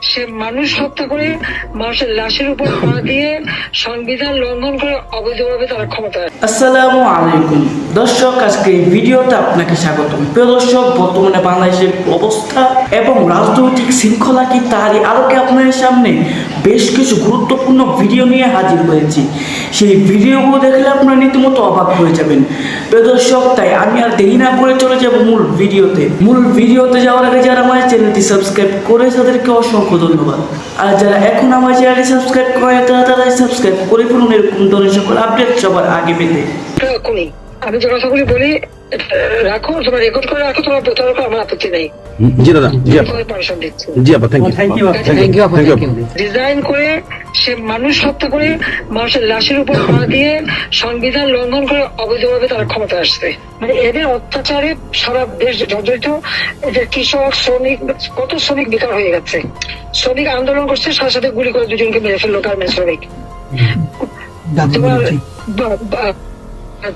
সে মানুষ হত্যা করে মানুষের লাশের উপর পা দিয়ে সংবিধান লঙ্ঘন করে অবৈধভাবে তারা ক্ষমতায় আসসালামু আলাইকুম। দর্শক, আজকে এই ভিডিওতে আপনাকে স্বাগতম। প্রিয় দর্শক, বর্তমানে বাংলাদেশের অবস্থা এবং রাজনৈতিক শৃঙ্খলা কি তারই আলোকে আপনাদের সামনে বেশ কিছু গুরুত্বপূর্ণ ভিডিও নিয়ে হাজির হয়েছি। সেই ভিডিওগুলো দেখলে আপনারা রীতিমতো অবাক হয়ে যাবেন। প্রিয় দর্শক, তাই আমি আর দেরি না করে চলে যাব মূল ভিডিওতে। মূল ভিডিওতে যাওয়ার আগে যারা আমার চ্যানেলটি সাবস্ক্রাইব করে তাদেরকে অসংখ্য ধন্যবাদ। আর যারা এখন আমার চ্যানেলটি সাবস্ক্রাইব করে তারা তারাই সাবস্ক্রাইব করে ফেলুন। এরকম ধরনের সকল আপডেট সবার আগে পেতে। আমি যে কথাগুলি বলি রাখো তোমার রেকর্ড করে রাখো তোমার প্রতারক আমার আপত্তি নেই। জি দাদা জি আপা। জি আপা thank you thank you thank you thank you design করে সে মানুষ হত্যা করে মানুষের লাশের উপর পা দিয়ে সংবিধান লঙ্ঘন করে অবৈধভাবে তারা ক্ষমতা আসছে। মানে এদের অত্যাচারে সারা দেশ জর্জরিত। এদের কৃষক শ্রমিক কত শ্রমিক বেকার হয়ে গেছে। শ্রমিক আন্দোলন করছে সাথে সাথে গুলি করে দুজনকে মেরে ফেলল গার্মেন্ট শ্রমিক। তোমার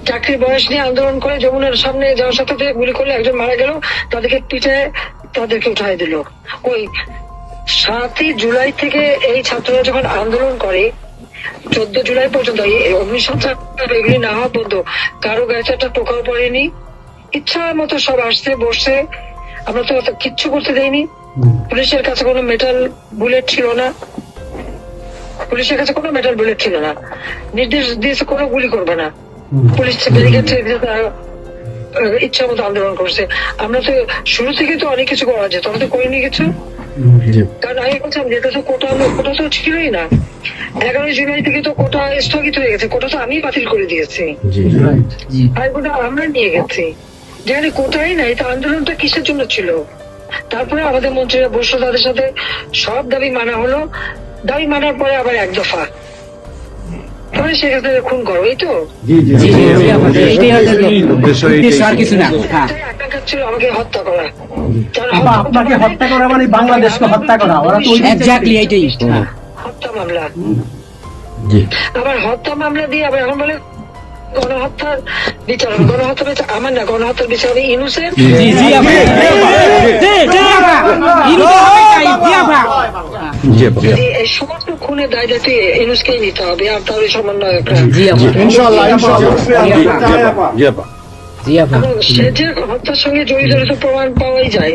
চাকরির বয়স নিয়ে আন্দোলন করে যমুনার সামনে যাওয়ার সাথে সাথে গুলি করলে একজন মারা গেল তাদেরকে পিঠে তাদেরকে উঠাই দিল। ওই সাতই জুলাই থেকে এই ছাত্ররা যখন আন্দোলন করে চোদ্দ জুলাই পর্যন্ত এগুলি না হওয়া পর্যন্ত কারও গায়ে একটা টোকাও পড়েনি। ইচ্ছা মতো সব আসছে বসছে। আমরা তো কিচ্ছু করতে দেইনি। পুলিশের কাছে কোনো মেটাল বুলেট ছিল না। পুলিশের কাছে কোনো মেটাল বুলেট ছিল না। নির্দেশ দিয়েছে কোনো গুলি করবে না। পুলিশ ইচ্ছা মতো আন্দোলন করছে। আমরা তো শুরু থেকে তো অনেক কিছু করা যেত আমরা তো করিনি কিছু কারণ আগে বলছিলাম যেটা তো কোটা কোটা তো ছিলই না। এগারোই জুলাই থেকে তো কোটা স্থগিত হয়ে গেছে কোটা তো আমি বাতিল করে দিয়েছি। আর কোটা আমরা নিয়ে গেছি। যেখানে কোটাই নাই তা আন্দোলনটা কিসের জন্য ছিল? তারপরে আমাদের মন্ত্রীরা বসল তাদের সাথে সব দাবি মানা হলো। দাবি মানার পরে আবার এক দফা। তাহলে সেক্ষেত্রে খুন করো এই তো? জি জি জি জি জি আপা এটাই হচ্ছে উদ্দেশ্য উদ্দেশ্য আর কিছু না। হ্যাঁ। তাই আকাঙ্ক্ষা ছিল আমাকে হত্যা করা। আপনাকে মানে হত্যা করা মানে বাংলাদেশকে হত্যা করা। ওরা তো এক্স্যাক্টলি এইটাই হ্যাঁ হত্যা মামলা আবার হত্যা মামলা দিয়ে আবার এখন বলে গণহত্যার বিচার। গণহত্যা বিচার আমার না গণহত্যার বিচার ইনুসের জি জি আপা জি জি আপা ইনুস হবে তাই জি আপা জি আপা যে এই সমস্ত খুনের দায় দায়িত্ব ইনুসকেই নিতে হবে আর তার সমন্বয়করা জি আপা ইনশাআল্লাহ ইনশাআল্লাহ জি আপা জি আপা এবং সে যে হত্যার সঙ্গে জড়িত প্রমাণ পাওয়াই যায়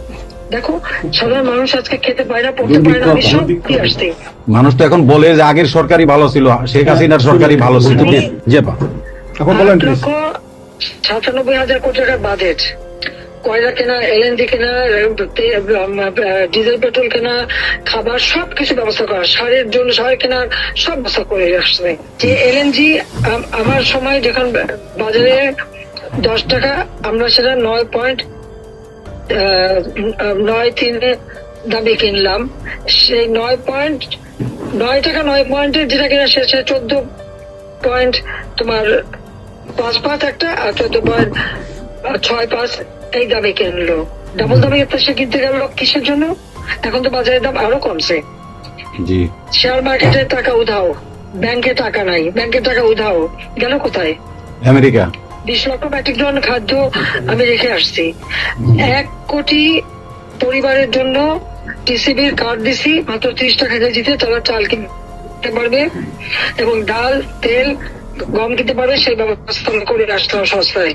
দেখো সাধারণ মানুষ আজকে খেতে পায় না পড়তে পারে না আমি সব মানুষ তো এখন বলে যে আগের সরকারি ভালো ছিল শেখ হাসিনার সরকারি ভালো ছিল। জি আপা। এখন বলেন সাতানব্বই হাজার কোটি টাকার বাজেট কয়লা কেনা এলএনজি কেনা ডিজেল পেট্রোল কেনা খাবার সবকিছু ব্যবস্থা করা সারের জন্য সার কেনার সব ব্যবস্থা করে আসছে। যে এলএনজি আমার সময় যখন বাজারে দশ টাকা আমরা সেটা নয় পয়েন্ট নয় তিনে দামে কিনলাম। সেই নয় পয়েন্ট নয় টাকা নয় পয়েন্টের যেটা কিনা সে চোদ্দ পয়েন্ট তোমার পাঁচ পাঁচ একটা আর চোদ্দ পয়েন্ট ছয় পাঁচ এই দামে কিনলো। ডাবল দামে সে কিনতে গেল কিসের জন্য? এখন তো বাজারের দাম আরও কমছে। শেয়ার মার্কেটে টাকা উধাও। ব্যাংকে টাকা নাই। ব্যাংকের টাকা উধাও। গেল কোথায়? আমেরিকা। বিশ লক্ষ মেট্রিক টন খাদ্য আমি রেখে আসছি। এক কোটি পরিবারের জন্য টিসিবির কার্ড দিছি মাত্র ত্রিশ টাকা কেজিতে তারা চাল কিনতে পারবে এবং ডাল তেল গম কিনতে পারবে সেই ব্যবস্থা করে হবে সস্তায়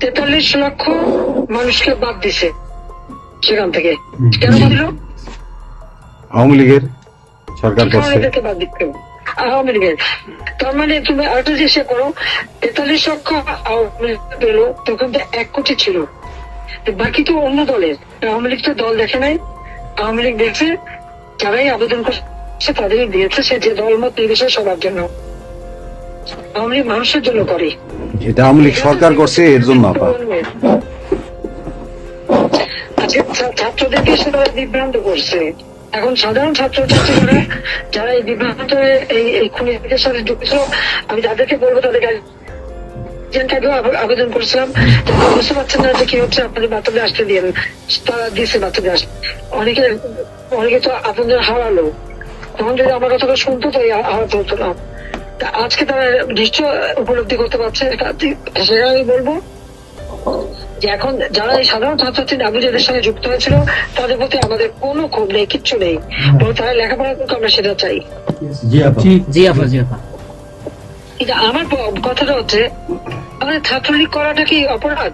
তেতাল্লিশ লক্ষ মানুষকে বাদ দিছে সেখান থেকে। কেন দিল? আওয়ামী লীগের সরকার বাদ হবে। আওয়ামী লীগের। তার মানে তুমি আরেকটা করো তেতাল্লিশ লক্ষ আওয়ামী লীগ পেল তখন তো এক কোটি ছিল। বাকি তো অন্য দলের। আওয়ামী লীগ তো দল দেখে নাই আওয়ামী লীগ দেখছে যারাই আবেদন করছে তাদেরই দিয়েছে সে যে দল মত নির্বিশেষে সবার জন্য। আওয়ামী লীগ মানুষের জন্য করে। এটা আওয়ামী লীগ সরকার করছে এর জন্য আপা। ছাত্রদেরকে সেটা বিভ্রান্ত করছে। এখন সাধারণ ছাত্র ছাত্রীরা যারা এই বিভ্রান্ত এই এই খুনিদের সাথে যুক্ত, আমি তাদেরকে বলব তাদেরকে এজেন্টটাকেও আবেদন করেছিলাম। বুঝতে পারছেন না যে কি হচ্ছে, আপনাদের বাচ্চাদের আসতে দিয়ে তারা দিয়েছে বাচ্চাদের আসতে অনেকে অনেকে তো আপনাদের হারালো। তখন যদি আমার কথাটা শুনতো তো এই হারাতে হতো না। তা আজকে তারা নিশ্চয় উপলব্ধি করতে পারছে। সেটা আমি বলব যে এখন যারা এই সাধারণ ছাত্রছাত্রী নাবিজাদের সঙ্গে যুক্ত হয়েছিল তাদের প্রতি আমাদের কোনো ক্ষোভ নেই কিচ্ছু নেই। বরং তারা লেখাপড়া করুক আমরা সেটা চাই। জি আপা। জি আপা কিন্তু আমার কথাটা হচ্ছে আমাদের ছাত্রলীগ করাটা কি অপরাধ?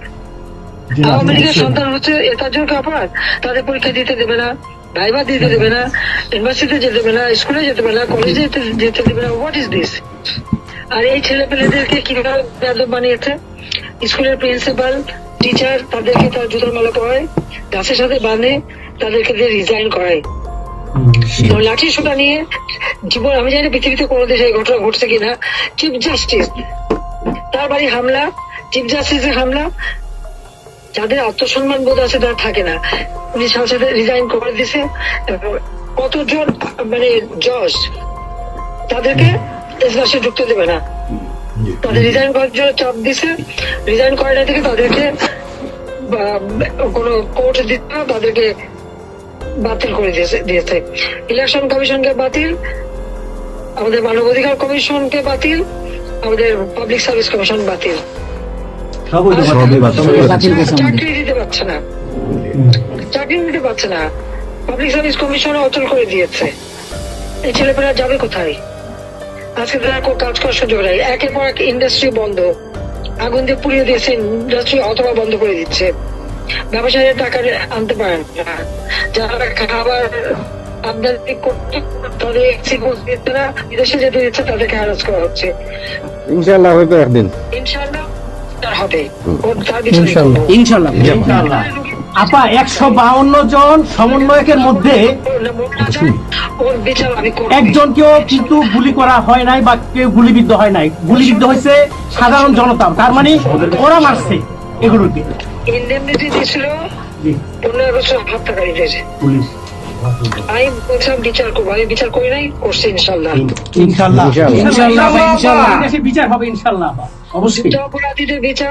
আওয়ামী লীগের সন্তান হচ্ছে এটার জন্য অপরাধ? তাদের পরীক্ষা দিতে দেবে না ভাইবা দিতে দেবে না ইউনিভার্সিটিতে যেতে দেবে না স্কুলে যেতে দেবে না কলেজে যেতে যেতে দেবে না হোয়াট ইজ দিস আর এই ছেলে পেলেদেরকে কীভাবে বানিয়েছে? স্কুলের প্রিন্সিপাল টিচার তাদেরকে তার জুতোর মালা পড়ায় গাছের সাথে বাঁধে তাদেরকে দিয়ে রিজাইন করায়। লাঠি সোটা নিয়ে জীবন আমি জানি পৃথিবীতে কোনো দেশে এই ঘটনা ঘটছে কিনা। চিফ জাস্টিস তার বাড়ি হামলা চিফ জাস্টিসের হামলা যাদের আত্মসম্মান বোধ আছে তারা থাকে না। উনি সাথে সাথে রিজাইন করে দিছে। কতজন মানে জজ তাদেরকে এজলাসে ঢুকতে দেবে না। তাদের রিজাইন করার জন্য চাপ দিছে। রিজাইন করে না থেকে তাদেরকে কোনো কোর্ট দিতে না তাদেরকে বাতিল করে দিয়েছে দিয়েছে। ইলেকশন কমিশনকে বাতিল আমাদের মানবাধিকার কমিশনকে বাতিল আমাদের পাবলিক সার্ভিস কমিশন বাতিল। চাকরি দিতে পারছে না। চাকরি দিতে পারছে না। পাবলিক সার্ভিস কমিশন অচল করে দিয়েছে। এই ছেলেপেলা যাবে কোথায়? আজকে তারা কাজ করার সুযোগ নাই। একের পর এক ইন্ডাস্ট্রি বন্ধ। আগুন দিয়ে পুড়িয়ে দিয়েছে ইন্ডাস্ট্রি অথবা বন্ধ করে দিচ্ছে। ব্যবসায়ীরা টাকা আনতে পারেন না। যারা খাবার আমদানি করতে তাদের দিচ্ছে না। বিদেশে যেতে দিচ্ছে তাদেরকে হ্যারাস করা হচ্ছে। ইনশাআল্লাহ হইবে একদিন। ইনশাআল্লাহ তার হবে। ইনশাল্লাহ ইনশাআল্লাহ। আপা একশো বাউন্ন জন সমন্বয়কের মধ্যে ওর বিচার একজনকেও কিন্তু গুলি করা হয় নাই বা কেউ গুলিবিদ্ধ হয় নাই। গুলিবিদ্ধ হয়েছে সাধারণ জনতা। তার মানে ওরা মারছে এগুলোকে। ইন্ডেমনিটি দিয়েছিল জি, পনেরো বছর পুলিশ। আমি বলছিলাম বিচার করব। আমি বিচার করি নাই করছি ইনশাল্লাহ ইনশাল্লাহ ইনশাল্লাহ, ইনশাল্লাহ। বিচার হবে ইনশাল্লাহ অবশ্যই। অপরাধীদের বিচার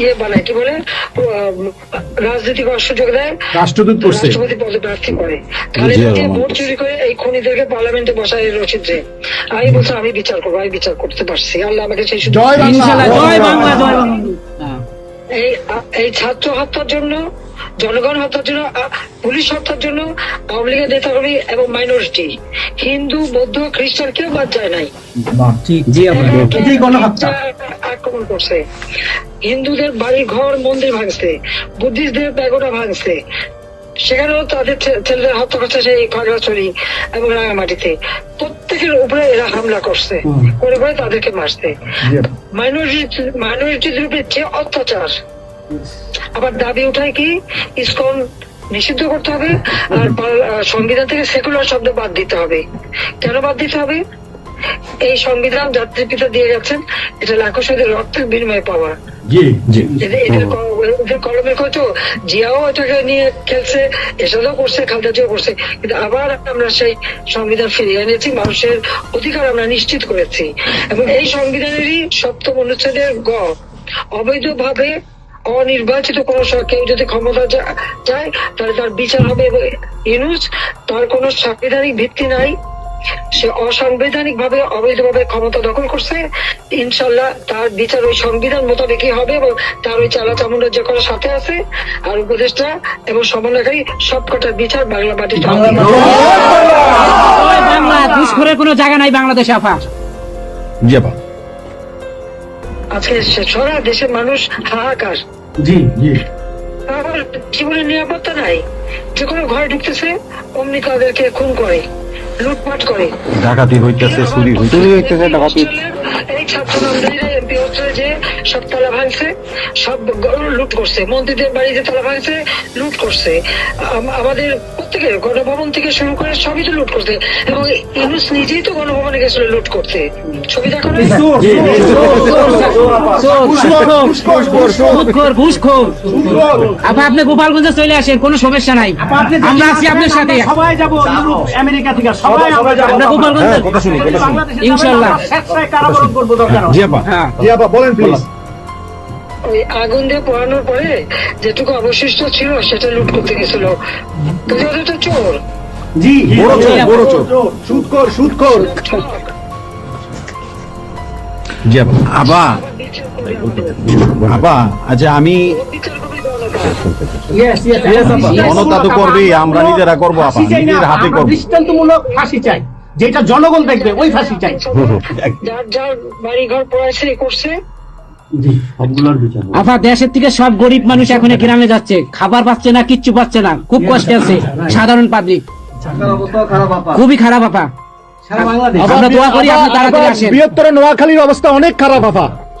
ইয়ে বানায় কি বলে? রাজনৈতিক রাজনীতি করার দেয় রাষ্ট্রদূত করছে রাষ্ট্রপতি পদে প্রার্থী করে। আমার ভোট চুরি করে এই খুনিদেরকে পার্লামেন্টে বসায় রচিত যে। আমি বলছি আমি বিচার করব আমি বিচার করতে পারছি। আল্লাহ আমাকে সেই জয় বাংলা জয় বাংলা জয় বাংলা। হ্যাঁ। এই ছাত্র হত্যার জন্য জনগণ হত্যার জন্য পুলিশ হত্যার জন্য আওয়ামী লীগের নেতাকর্মী এবং মাইনরিটি হিন্দু বৌদ্ধ খ্রিস্টান কেউ বাদ যায় নাই। আক্রমণ করছে। হিন্দুদের বাড়ি ঘর মন্দির ভাঙছে বুদ্ধিস্টদের ব্যাগোটা ভাঙছে। সেখানেও তাদের ছেলেদের হত্যা করছে সেই খাগড়াছড়ি এবং রাঙামাটিতে। প্রত্যেকের উপরে এরা হামলা করছে করে করে তাদেরকে মারছে। মাইনরিটি মাইনরিটিদের উপরে যে অত্যাচার আবার দাবি উঠায় কি? ইসকন নিষিদ্ধ করতে হবে আর সংবিধান থেকে সেকুলার শব্দ বাদ দিতে হবে। কেন বাদ দিতে হবে? এই সংবিধান জাতির পিতা দিয়ে গেছেন এটা লাখো শহীদের রক্তের বিনিময়ে পাওয়া। জি জি। এদের এদের ক- ওদের কলমের কত জিয়াও এটাকে নিয়ে খেলছে এসবও করছে খালদাজিও করছে কিন্তু আবার আমরা সেই সংবিধান ফিরিয়ে এনেছি মানুষের অধিকার আমরা নিশ্চিত করেছি। এবং এই সংবিধানেরই সপ্তম অনুচ্ছেদের গ অবৈধভাবে অনির্বাচিত কোন স- কেউ যদি ক্ষমতা যায় তাহলে তার বিচার হবে এবং ইউনুস তার কোনো সাংবিধানিক ভিত্তি নাই। সে অসাংবিধানিক ভাবে অবৈধভাবে ক্ষমতা দখল করছে। ইনশাল্লাহ তার বিচার ওই সংবিধান মোতাবেকই হবে এবং তার ওই চালা চামুন্ডা যে কোনো সাথে আছে। আর উপদেষ্টা এবং সমন্বয়কারী সবকটার বিচার বাংলা হবে। বাংলা কোনো জায়গা নাই বাংলাদেশে আপা জি আপা আজকে সারা দেশের মানুষ হাহাকার। জি জি। জীবনের নিরাপত্তা নাই। যে কোনো ঘরে ঢুকতেছে অমনি তাদেরকে খুন করে। লুটপাট করে ডাকাতি হইতেছে চুরি হইতেছে এই ছাত্র নামদারিরা এমপি হচ্ছে যে সব তালা ভাঙছে সব লুট করছে মন্ত্রীদের বাড়িতে তালা ভাঙছে লুট করছে আমাদের প্রত্যেকের গণভবন থেকে শুরু করে সবই তো লুট করছে এবং ইউনুস নিজেই তো গণভবনে গেছিল লুট করতে ছবি দেখো আপনি গোপালগঞ্জে চলে আসেন কোনো সমস্যা নাই আমরা আছি আপনার সাথে সবাই যাব আমেরিকা থেকে হ্যাঁ, কথা শুনি, হয়। জি আপা হ্যাঁ। জি আপা বলেন। প্লিজ ওই আগুন দিয়ে পোড়ানোর পরে যেটুকু অবশিষ্ট ছিল সেটা লুট করতে গেছিল। তো যেহেতু তো চোর। জি বড় চোর বড় চোর। সুদখোর আবা আবা আচ্ছা আমি জনতা জনতা তো করবেই আমরা নিজেরা করব আপা। ফাঁসি চাই না, নিজের হাতে করব। দৃষ্টান্তমূলক ফাঁসি চাই। যেটা জনগণ দেখবে ওই ফাঁসি চাই। যার যার বাড়ি ঘর পড়াইছে করছে আপা দেশের থেকে সব গরিব মানুষ এখন গ্রামে যাচ্ছে। খাবার পাচ্ছে না কিচ্ছু পাচ্ছে না। খুব কষ্টে আছে। সাধারণ পাবলিক। খুবই খারাপ আপা। সারা বাংলাদেশ। আমরা দোয়া করি আপনি তাড়াতাড়ি আসেন। বৃহত্তর নোয়াখালীর অবস্থা অনেক খারাপ আপা।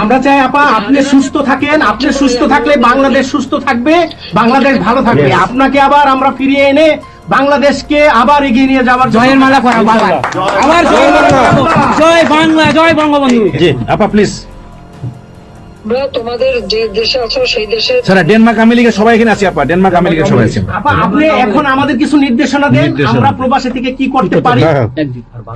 আমরা চাই আপা আপনি সুস্থ থাকেন আপনি সুস্থ থাকলে বাংলাদেশ সুস্থ থাকবে বাংলাদেশ ভালো থাকবে। আপনাকে আবার আমরা ফিরিয়ে এনে বাংলাদেশকে আবার এগিয়ে নিয়ে যাওয়ার জয়ের মালা বাবা। আবার জয় বাংলা জয় বাংলা জয় বঙ্গবন্ধু। জি আপা প্লিজ তোমাদের যে দেশে আছো সেই দেশে স্যার ডেনমার্ক আমেরিকা সবাই এখানে আছে আপা। ডেনমার্ক আমেরিকা সবাই আছে। আপা আপনি এখন আমাদের কিছু নির্দেশনা দেন আমরা প্রবাসী থেকে কি করতে পারি?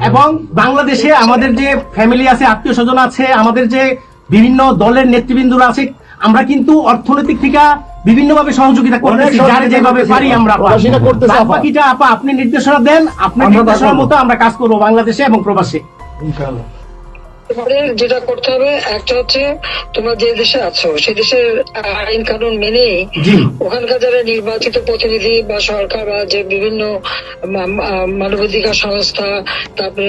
এবং বাংলাদেশে আমাদের যে ফ্যামিলি আছে আত্মীয় স্বজন আছে আমাদের যে বিভিন্ন দলের নেতৃবৃন্দরা আছে আমরা কিন্তু অর্থনৈতিক থেকে বিভিন্ন ভাবে সহযোগিতা করতেছি যার যেভাবে পারি আমরা বাকিটা আপা আপনি নির্দেশনা দেন আপনার নির্দেশনার মতো আমরা কাজ করব বাংলাদেশে এবং প্রবাসে। যেটা করতে হবে একটা হচ্ছে তোমরা যে দেশে আছো সে দেশের আইন কানুন মেনে ওখানকার যারা নির্বাচিত প্রতিনিধি বা সরকার বা যে বিভিন্ন মানবাধিকার সংস্থা তারপরে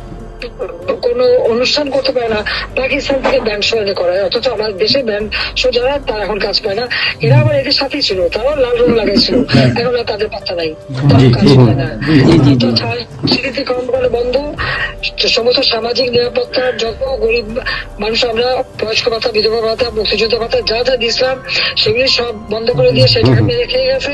কোনো অনুষ্ঠান করতে পারে না। পাকিস্তান থেকে ব্যান্ড এনে করায়। অথচ আমাদের দেশে ব্যান্ড শো যারা তারা এখন কাজ পায় না। এরা আবার এদের সাথেই ছিল। তারাও লাল রং লাগাইছিল। এখন আর তাদের পাত্তা নাই। বন্ধ। সমস্ত সামাজিক নিরাপত্তার যত গরিব মানুষ আমরা বয়স্ক ভাতা বিধবা ভাতা মুক্তিযোদ্ধা ভাতা যা যা দিয়েছিলাম সেগুলি সব বন্ধ করে দিয়ে সেটাকে মেরে খেয়ে গেছে।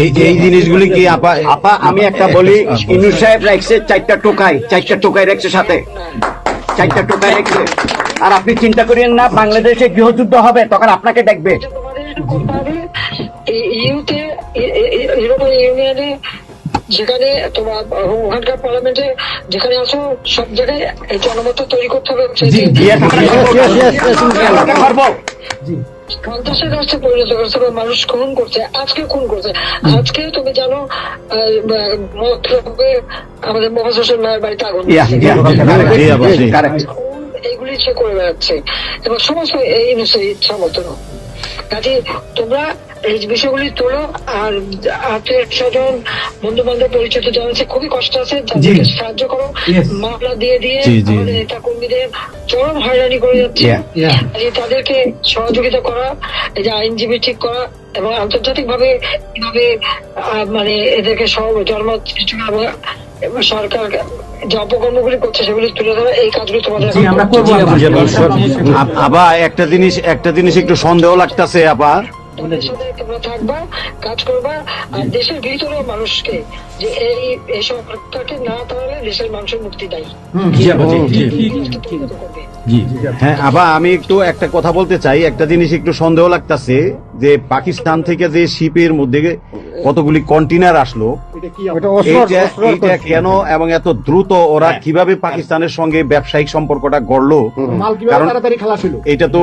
এই এই জিনিসগুলি কি আপা আপা আমি একটা বলি ইনু সাহেব রাখছে চারটা টোকাই চারটা টোকাই রাখছে সাথে। চারটা টোকাই রাখছে। আর আপনি চিন্তা করেন না বাংলাদেশে গৃহযুদ্ধ হবে তখন আপনাকে দেখবে। ইউনিয়নে যেখানে তোমার ওখানকার পার্লামেন্টে যেখানে আছো সব জায়গায় এই জনমত তৈরি করতে হবে। সন্ত্রাসের রাষ্ট্রে পরিণত করছে বা মানুষ খুন করছে। আজকে খুন করছে। আজকে তুমি জানো আমাদের মহাশোষণ হোসেন ভাইয়ের বাড়িতে আগুন. এইগুলি সে করে বেড়াচ্ছে। এবং সমস্ত এই ইচ্ছা মতো কাজে তোমরা এই বিষয়গুলি তোলো আর আত্মীয় স্বজন বন্ধু বান্ধব পরিচিত জানাচ্ছে খুবই কষ্ট আছে তাদেরকে সাহায্য করো। মামলা দিয়ে দিয়ে। আমাদের নেতা কর্মীদের চরম হয়রানি করে যাচ্ছে। তাদেরকে সহযোগিতা করা এই যে আইনজীবী ঠিক করা এবং আন্তর্জাতিক ভাবে কীভাবে আহ, মানে এদেরকে সহ জন্ম সরকার যে অপকর্মগুলি করছে সেগুলি তুলে ধরা এই কাজগুলি তোমাদের আমরা করব আবার। একটা জিনিস একটা জিনিস একটু সন্দেহ লাগতেছে আপা। তোমাদের সাথে তোমরা থাকবা কাজ করবা আর দেশের ভিতরে মানুষকে যে এই এই সরকারকে না তাহলে দেশের মানুষের মুক্তি দেয়। হ্যাঁ আবার আমি একটু একটা কথা বলতে চাই। একটা জিনিস একটু সন্দেহ লাগতাছে যে পাকিস্তান থেকে যে শিপের মধ্যে কতগুলি কন্টেনার আসলো এইটা কেন এবং এত দ্রুত ওরা কীভাবে পাকিস্তানের সঙ্গে ব্যবসায়িক সম্পর্কটা গড়লো? কারণ এটা তো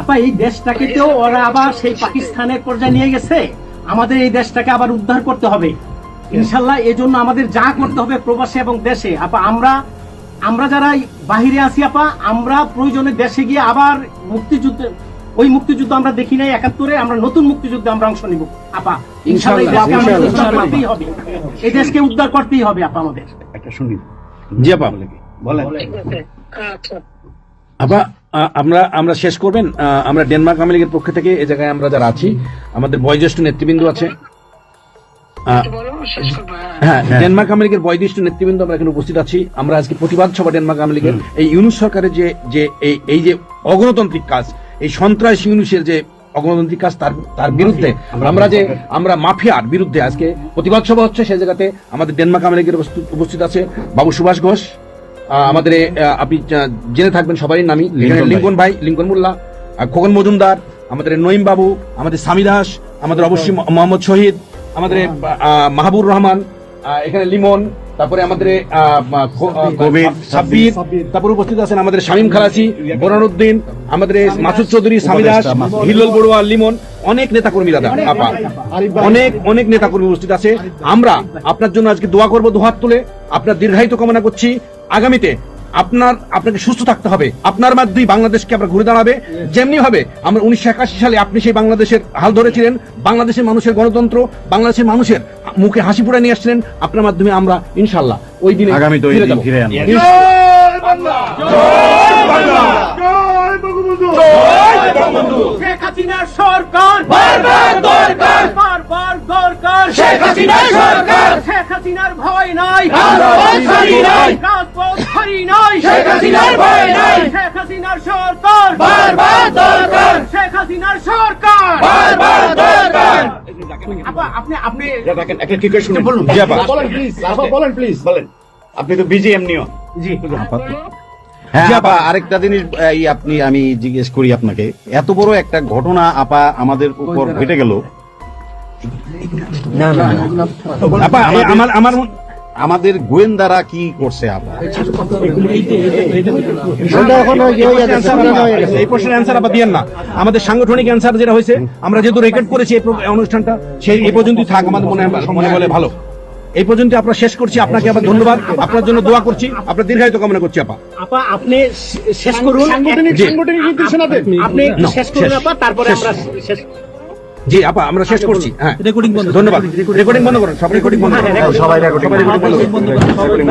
আপা এই দেশটাকে তো ওরা আবার সেই পাকিস্তানের পর্যায়ে নিয়ে গেছে। আমাদের এই দেশটাকে আবার উদ্ধার করতে হবে। ইনশাল্লাহ এই জন্য আমাদের যা করতে হবে প্রবাসে এবং দেশে। আপা আমরা আমরা যারা বাহিরে আছি আপা আমরা প্রয়োজনে দেশে গিয়ে আবার মুক্তিযুদ্ধে ওই মুক্তিযুদ্ধ আমরা দেখি নাই একাত্তরে আমরা নতুন মুক্তিযুদ্ধে আমরা অংশ নিব। আপা ইনশাল্লাহ এই দেশকে উদ্ধার করতেই হবে। এই দেশকে উদ্ধার করতেই হবে আপা আমাদের। একটা শুনি জি আপা বলেন। আছে আচ্ছা। আপা আমরা আমরা শেষ করবেন। আমরা ডেনমার্ক আওয়ামী লীগের পক্ষ থেকে এই জায়গায় আমরা যারা আছি আমাদের বয়োজ্যেষ্ঠ নেতৃবৃন্দ আছে। হ্যাঁ। হ্যাঁ ডেনমার্ক আওয়ামী লীগের বয়োজ্যেষ্ঠ নেতৃবৃন্দ আমরা এখানে উপস্থিত আছি। আমরা আজকে প্রতিবাদ সভা ডেনমার্ক আওয়ামী লীগের। এই ইউনুস সরকারের যে যে এই এই যে অগণতান্ত্রিক কাজ এই সন্ত্রাস ইউনুসের যে অগণতান্ত্রিক কাজ তার তার বিরুদ্ধে। আমরা যে আমরা মাফিয়ার বিরুদ্ধে আজকে প্রতিবাদ সভা হচ্ছে সেই জায়গাতে আমাদের ডেনমার্ক লীগের উপস্থিত- উপস্থিত আছে বাবু সুভাষ ঘোষ। আমাদের আপনি জেনে থাকবেন সবারই নামই। লিঙ্কন ভাই। লিঙ্কন মোল্লা খোকন মজুমদার আমাদের নঈম বাবু আমাদের স্বামী দাস আমাদের অবশ্যই মোহাম্মদ শহীদ আমাদের মাহবুর রহমান এখানে লিমন তারপরে আমাদের সাব্বির তারপরে উপস্থিত আছেন আমাদের শামীম খালাসি বোরানুদ্দিন আমাদের মাসুদ চৌধুরী স্বামী দাস হিল্লোল বড়ুয়া লিমন অনেক নেতাকর্মী দাদা আপা। অনেক অনেক নেতাকর্মী উপস্থিত আছে। আমরা আপনার জন্য আজকে দোয়া করব দুহাত তুলে আপনার দীর্ঘায়িত কামনা করছি। আগামীতে আপনার আপনাকে সুস্থ থাকতে হবে। আপনার মাধ্যমেই বাংলাদেশকে আমরা ঘুরে দাঁড়াবে। যেমনি হবে আমরা উনিশশো একাশি সালে আপনি সেই বাংলাদেশের হাল ধরেছিলেন বাংলাদেশের মানুষের গণতন্ত্র বাংলাদেশের মানুষের মুখে হাসি ফুটে নিয়ে আসছিলেন আপনার মাধ্যমে আমরা ইনশাল্লাহ ওই দিনে ফিরে হাসিনার সরকার! বারবার দরকার! বারবার দরকার! শেখ হাসিনার সরকার! শেখ হাসিনার ভয় নাই! নাই রাজপথ ছাড়ি নাই শেখ হাসিনার ভয় নাই শেখ হাসিনার সরকার বারবার দরকার শেখ হাসিনার সরকার বারবার দরকার আপনি আপনি দেখেন, একটা ঠিক করে আপা বলেন প্লিজ বলেন প্লিজ বলেন আপনি তো বিজি এমনিও জি হ্যাঁ আপা আরেকটা জিনিস এই আপনি আমি জিজ্ঞেস করি আপনাকে এত বড় একটা ঘটনা আপা আমাদের উপর ঘটে গেল আপা আমার- আমার আমার আমাদের গোয়েন্দারা কি করছে আপা এই প্রশ্নের অ্যান্সার আবার দিয়েন না। আমাদের সাংগঠনিক অ্যান্সার যেটা হয়েছে আমরা যেহেতু রেকর্ড করেছি এই অনুষ্ঠানটা সেই এই পর্যন্তই থাক আমাদের মনে মনে বলে ভালো। এই পর্যন্ত আমরা শেষ করছি। আপনাকে আবার ধন্যবাদ। আপনার জন্য দোয়া করছি। আপনার দীর্ঘায়িত কামনা করছি আপা। আপা আপনি শেষ করুন। জি। আপনি শেষ করুন আপা তারপরে আমরা শেষ জি আপা আমরা শেষ করছি হ্যাঁ। রেকর্ডিং বন্ধ ধন্যবাদ। রেকর্ডিং বন্ধ করুন সব রেকর্ডিং বন্ধ করুন। সবাই রেকর্ডিং বন্ধ করুন।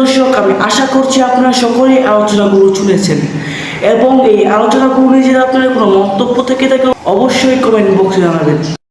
দর্শক আমি আশা করছি আপনারা সকলেই আলোচনাগুলো শুনেছেন। এবং এই আলোচনাগুলো নিয়ে যদি আপনার কোনো মন্তব্য থেকে থাকে অবশ্যই কমেন্ট বক্সে জানাবেন।